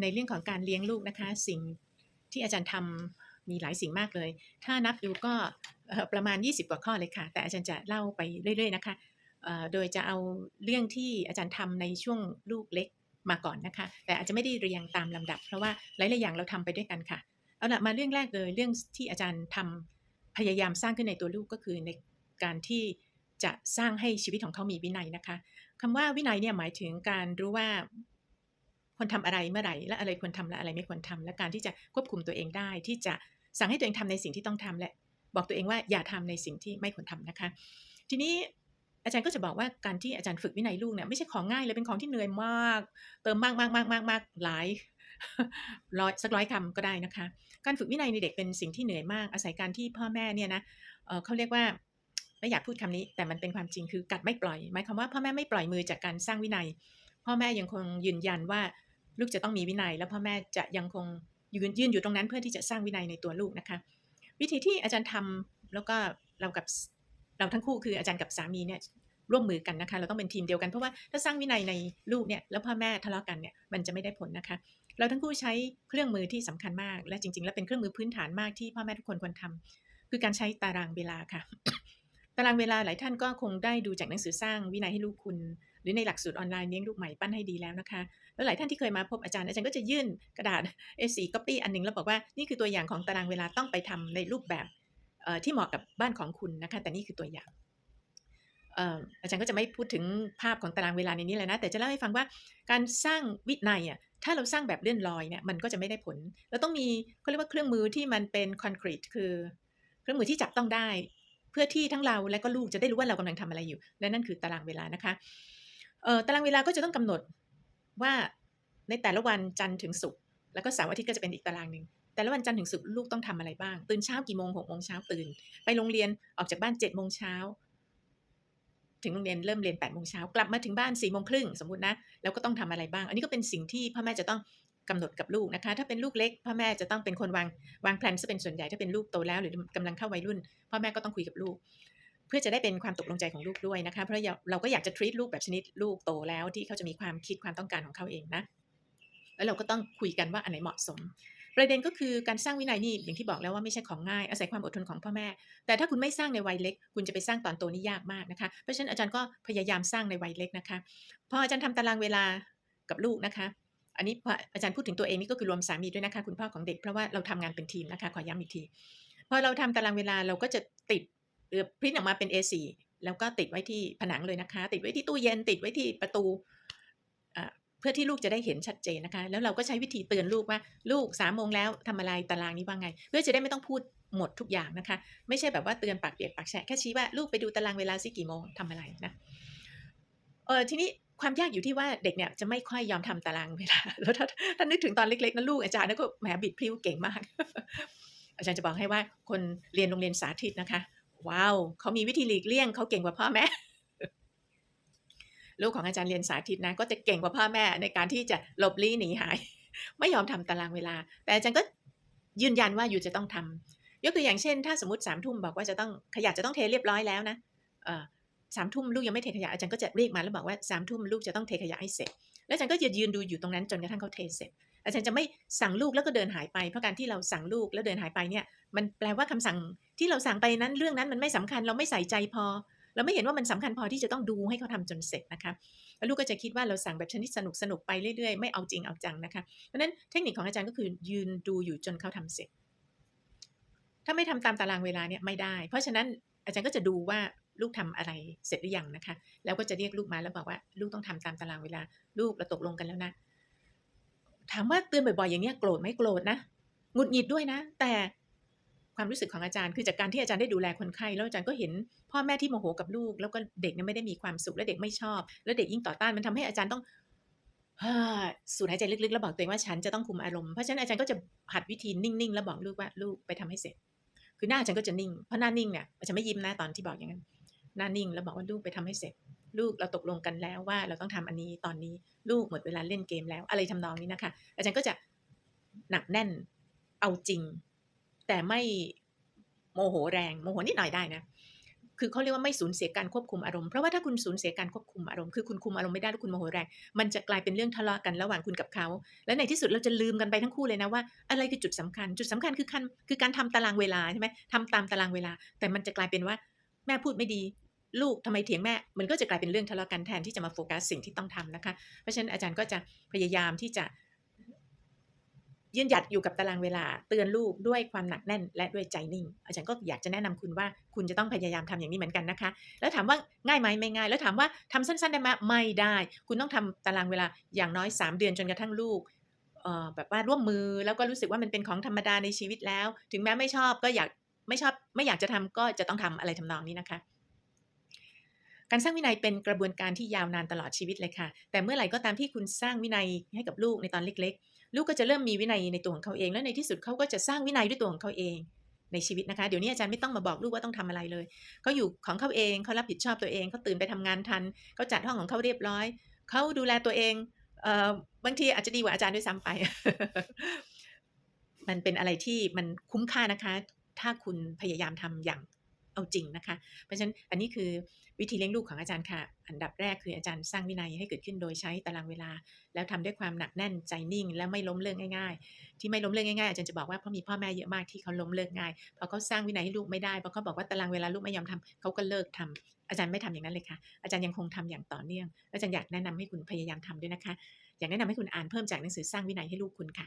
ในเรื่องของการเลี้ยงลูกนะคะ สิ่งที่อาจารย์ทำมีหลายสิ่งมากเลย ถ้านับดูก็ประมาณ 20 กว่าข้อเลยค่ะ แต่อาจารย์จะเล่าไปเรื่อย ๆ นะคะ โดยจะเอาเรื่องที่อาจารย์ทำในช่วงลูกเล็กมาก่อนนะคะ แต่อาจจะไม่ได้เรียงตามลำดับ เพราะว่าหลายๆอย่างเราทำไปด้วยกันค่ะ เอาละมาเรื่องแรกเลยเรื่องที่อาจารย์ทำพยายามสร้างขึ้นในตัวลูกก็คือในการที่จะสร้างให้ชีวิตของเขามีวินัยนะคะคำว่าวินัยเนี่ยหมายถึงการรู้ว่า ควรทำอะไรเมื่อไหร่และอะไรควรทำและอะไรไม่ควรทำและการที่จะควบคุมตัวเองได้ ที่จะสั่งให้ตัวเองทำในสิ่งที่ต้องทำและบอกตัวเองว่าอย่าทำในสิ่งที่ไม่ควรทำนะคะ ทีนี้อาจารย์ก็จะบอกว่าการที่อาจารย์ฝึกวินัยลูกเนี่ยไม่ใช่ของง่ายเลยเป็นของที่เหนื่อยมาก เติมมากมากมากมากมากหลายร้อยสักร้อยคำก็ได้นะคะ การฝึกวินัยในเด็กเป็นสิ่งที่เหนื่อยมาก อาศัยการที่พ่อแม่เนี่ยนะเเขาเรียกว่าไม่อยากพูดคำนี้ แต่มันเป็นความจริงคือกัดไม่ปล่อยหมายความว่าพ่อแม่ไม่ปล่อยมือจากการสร้างวินัย พ่อแม่ยังคงยืนยันว่า ลูกจะต้องมีวินัย แล้วพ่อแม่จะยังคงยืนยืนอยู่ตรงนั้นเพื่อที่จะสร้างวินัยในตัวลูกนะคะ วิธีที่อาจารย์ทำแล้วก็เรากับเราทั้งคู่คืออาจารย์กับสามีเนี่ยร่วมมือกันนะคะ เราต้องเป็นทีมเดียวกันเพราะว่าถ้าสร้างวินัยในลูกเนี่ยแล้วพ่อแม่ทะเลาะกันเนี่ยมันจะไม่ได้ผลนะคะ เราทั้งคู่ใช้เครื่องมือที่สำคัญมาก และจริง ๆ แล้วเป็นเครื่องมือพื้นฐานมากที่พ่อแม่ทุกคนควรทำคือการใช้ตารางเวลาค่ะ ตารางเวลาหลายท่านก็คงได้ดูจากหนังสือสร้างวินัยให้ลูกคุณ หรือในหลักสูตรออนไลน์เลี้ยงลูกใหม่ปั้นให้ดีแล้วนะคะ แล้วหลายท่านที่เคยมาพบอาจารย์ อาจารย์ก็จะยื่นกระดาษ A4 copy อันหนึงแล้วบอกว่านี่คือตัวอย่างของตารางเวลาต้องไปทำในรูปแบบที่เหมาะกับบ้านของคุณนะคะ แต่นี่คือตัวอย่างอาจารย์ก็จะไม่พูดถึงภาพของตารางเวลาในนี้เลยนะ แต่จะเล่าให้ฟังว่าการสร้างวินัยอะถ้าเราสร้างแบบเลื่อนลอยเนี่ยมันก็จะไม่ได้ผล เราต้องมีเขาเรียกว่าเครื่องมือที่มันเป็นคอนกรีตคือ เครื่องมือที่จับต้องได้ เพื่อที่ทั้งเราและก็ลูกจะได้รู้ว่าเรากำลังทำอะไรอยู่ และนั่นคือตารางเวลานะคะ ตารางเวลาก็จะต้องกำหนดว่าในแต่ละวันจันทร์ถึงศุกร์แล้วก็เสาร์อาทิตย์ก็จะเป็นอีกตารางหนึ่งแต่ละวันจันทร์ถึงศุกร์ลูกต้องทำอะไรบ้าง ตื่นเช้ากี่โมงหกโมงเช้าตื่น ไปโรงเรียนออกจากบ้านเจ็ดโมงเช้าถึงโรงเรียนเริ่มเรียนแปดโมงเช้ากลับมาถึงบ้านสี่โมงครึ่งสมมตินะแล้วก็ต้องทำอะไรบ้าง อันนี้ก็เป็นสิ่งที่พ่อแม่จะต้องกำหนดกับลูกนะคะ ถ้าเป็นลูกเล็กพ่อแม่จะต้องเป็นคนวางวางแผนซะเป็นส่วนใหญ่ถ้าเป็นลูกโตแล้ว หรือกำลังเข้าวัยรุ่น พ่อแม่ก็ต้องคุยกับลูก เพื่อจะได้เป็นความตกลงใจของลูกด้วยนะคะ เพราะเราก็อยากจะ treat ลูกแบบชนิดลูกโตแล้วที่เขาจะมีความคิดความต้องการของเขาเองนะ แล้วเราก็ต้องคุยกันว่าอันไหนเหมาะสม ประเด็นก็คือการสร้างวินัยนี่อย่างที่บอกแล้วว่าไม่ใช่ของง่ายอาศัยความอดทนของพ่อแม่ แต่ถ้าคุณไม่สร้างในวัยเล็ก คุณจะไปสร้างตอนโตนี่ยากมากนะคะ เพราะฉะนั้นอาจารย์ก็พยายามสร้างในวัยเล็กนะคะ พออาจารย์ทำตารางเวลากับลูกนะคะอันนี้ออาจารย์พูดถึงตัวเองนี่ก็คือรวมสามีด้วยนะคะ คุณพ่อของเด็กเพราะว่าเราทำงานเป็นทีมนะคะขอย้ำอีกทีพอเราทำตารางเวลาเราก็จะติด หรือพิมพ์ออกมาเป็น A4 แล้วก็ติดไว้ที่ผนังเลยนะคะ ติดไว้ที่ตู้เย็นติดไว้ที่ประตูเพื่อที่ลูกจะได้เห็นชัดเจนนะคะ แล้วเราก็ใช้วิธีเตือนลูกว่า ลูกสามโมงแล้วทำอะไรตารางนี้ว่าไง เพื่อจะได้ไม่ต้องพูดหมดทุกอย่างนะคะ ไม่ใช่แบบว่าเตือนปากเปียกปากแฉะแค่ชี้ว่าลูกไปดูตารางเวลาสิกี่โมงทำอะไรนะเออทีนี้ความยากอยู่ที่ว่าเด็กเนี่ยจะไม่ค่อยยอมทำตารางเวลา แล้วถ้าถ้านึกถึงตอนเล็กๆนะลูกอาจารย์นะก็แหมบิดพลิ้วเก่งมาก อาจารย์จะบอกให้ว่าคนเรียนโรงเรียนสาธิตนะคะ ว้าวเขามีวิธีหลีกเลี่ยงเขาเก่งกว่าพ่อแม่ลูกของอาจารย์เรียนสาธิตนะ ก็จะเก่งกว่าพ่อแม่ในการที่จะหลบลี้หนีหาย ไม่ยอมทำตารางเวลา แต่อาจารย์ก็ยืนยันว่าอยู่จะต้องทำยกตัวอย่างเช่น ถ้าสมมติสามทุ่มบอกว่าจะต้องขยะจะต้องเทเรียบร้อยแล้วนะสามทุ่มลูกยังไม่เทขยะอาจารย์ก็จะเรียกมาแล้วบอกว่าสามทุ่มลูกจะต้องเทขยะให้เสร็จ แล้วอาจารย์ก็จะยืนดูอยู่ตรงนั้นจนกระทั่งเขาเทเสร็จ อาจารย์จะไม่สั่งลูกแล้วก็เดินหายไปเพราะการที่เราสั่งลูกแล้วเดินหายไปเนี่ย มันแปลว่าคำสั่งที่เราสั่งไปนั้นเรื่องนั้นมันไม่สำคัญเราไม่ใส่ใจพอ เราไม่เห็นว่ามันสำคัญพอที่จะต้องดูให้เขาทำจนเสร็จนะคะแล้วลูกก็จะคิดว่าเราสั่งแบบชนิดสนุกสนุกไปเรื่อยๆ ไม่เอาจริงเอาจังนะคะเพราะฉะนั้นเทคนิคของอาจารย์ก็คือยืนดูอยู่จนเขาทำเสร็จ ถ้าไม่ทำตามตารางเวลาเนี่ยไม่ได้ เพราะฉะนั้นอาจารย์ก็จะดูว่า ลูกทำอะไรเสร็จหรือยังนะคะ แล้วก็จะเรียกลูกมาแล้วบอกว่า ลูกต้องทำตามตารางเวลา ลูกเราตกลงกันแล้วนะ ถามว่าเตือนบ่อยๆอย่างเนี้ยโกรธไหม่โกรธนะหงุดหงิดด้วยนะ แต่ความรู้สึกของอาจารย์คือจากการที่อาจารย์ได้ดูแลคนไข้แล้วอาจารย์ก็เห็นพ่อแม่ที่โมโหกับลูก แล้วก็เด็กเนี่ยไม่ได้มีความสุขและเด็กไม่ชอบ แล้วเด็กยิ่งต่อต้านมันทำให้อาจารย์ต้องสูดหายใจลึกๆแล้วบอกตัวเองว่าฉันจะต้องคุมอารมณ์เพราะฉะนั้นอาจารย์ก็จะหัดวิธีนิ่งๆแล้วบอกลูกว่าลูกไปทำให้เสร็จ คือหน้าอาจารย์ก็จะนิ่งเพราะหน้านิ่งเนี่ยอาจารย์ไม่ยิ้มนะตอนที่บอกอย่างนั้น หน้านิ่งแล้วบอกว่าลูกไปทำให้เสร็จ ลูกเราตกลงกันแล้วว่าเราต้องทำอันนี้ตอนนี้ลูกหมดเวลาเล่นเกมแล้ว อะไรทำนองนี้นะคะ อาจารย์ก็จะหนักแน่นเอาจริง แต่ไม่โมโหแรงโมโหนิดหน่อยได้นะคือเขาเรียกว่าไม่สูญเสียการควบคุมอารมณ์ เพราะว่าถ้าคุณสูญเสียการควบคุมอารมณ์ คือคุณคุมอารมณ์ไม่ได้แล้วคุณโมโหแรง มันจะกลายเป็นเรื่องทะเลาะกันระหว่างคุณกับเขา และในที่สุดเราจะลืมกันไปทั้งคู่เลยนะว่า อะไรคือจุดสำคัญ จุดสำคัญคือการคือการทำตารางเวลาใช่ไหมทำตามตารางเวลา แต่มันจะกลายเป็นว่าแม่พูดไม่ดี ลูกทำไมเถียงแม่ มันก็จะกลายเป็นเรื่องทะเลาะกันแทนที่จะมาโฟกัสสิ่งที่ต้องทำนะคะ เพราะฉะนั้นอาจารย์ก็จะพยายามที่จะยืนหยัดอยู่กับตารางเวลาเตือนลูกด้วยความหนักแน่น และด้วยใจนิ่ง อาจารย์ก็อยากจะแนะนำคุณว่าคุณจะต้องพยายามทำอย่างนี้เหมือนกันนะคะ แล้วถามว่าง่ายไหมไม่ง่าย แล้วถามว่าทำสั้นๆได้ไหมไม่ได้ คุณต้องทำตารางเวลาอย่างน้อย 3 เดือนจนกระทั่งลูกแบบว่าร่วมมือแล้วก็รู้สึกว่ามันเป็นของธรรมดาในชีวิตแล้ว ถึงแม้ไม่ชอบก็อยากไม่ชอบไม่อยากจะทำก็จะต้องทำอะไรทำนองนี้นะคะ การสร้างวินัยเป็นกระบวนการที่ยาวนานตลอดชีวิตเลยค่ะ แต่เมื่อไหร่ก็ตามที่คุณสร้างวินัยให้กับลูกในตอนเล็ก ๆ ลูกก็จะเริ่มมีวินัยในตัวของเขาเอง และในที่สุดเขาก็จะสร้างวินัยด้วยตัวของเขาเองในชีวิตนะคะ เดี๋ยวนี้อาจารย์ไม่ต้องมาบอกลูกว่าต้องทำอะไรเลยเขาอยู่ของเขาเองเขารับผิดชอบตัวเองเขาตื่นไปทำงานทันเขาจัดห้องของเขาเรียบร้อยเขาดูแลตัวเองเอ่อบางทีอาจจะดีกว่าอาจารย์ด้วยซ้ำไป มันเป็นอะไรที่มันคุ้มค่านะคะ ถ้าคุณพยายามทำอย่าง เอาจริงนะคะ เพราะฉะนั้นอันนี้คือวิธีเลี้ยงลูกของอาจารย์ค่ะ อันดับแรกคืออาจารย์สร้างวินัยให้เกิดขึ้นโดยใช้ตารางเวลา แล้วทำด้วยความหนักแน่นใจนิ่ง และไม่ล้มเลิกง่าย ๆ ที่ไม่ล้มเลิกง่ายๆอาจารย์จะบอกว่าเพราะมีพ่อแม่เยอะมากที่เขาล้มเลิกง่ายพอเขาสร้างวินัยให้ลูกไม่ได้พอเขาบอกว่าตารางเวลาลูกไม่ยอมทำเขาก็เลิกทำอาจารย์ไม่ทำอย่างนั้นเลยค่ะ อาจารย์ยังคงทำอย่างต่อเนื่องอาจารย์อยากแนะนำให้คุณพยายามทำด้วยนะคะ อยากแนะนำให้คุณอ่านเพิ่มจากหนังสือสร้างวินัยให้ลูกคุณค่ะ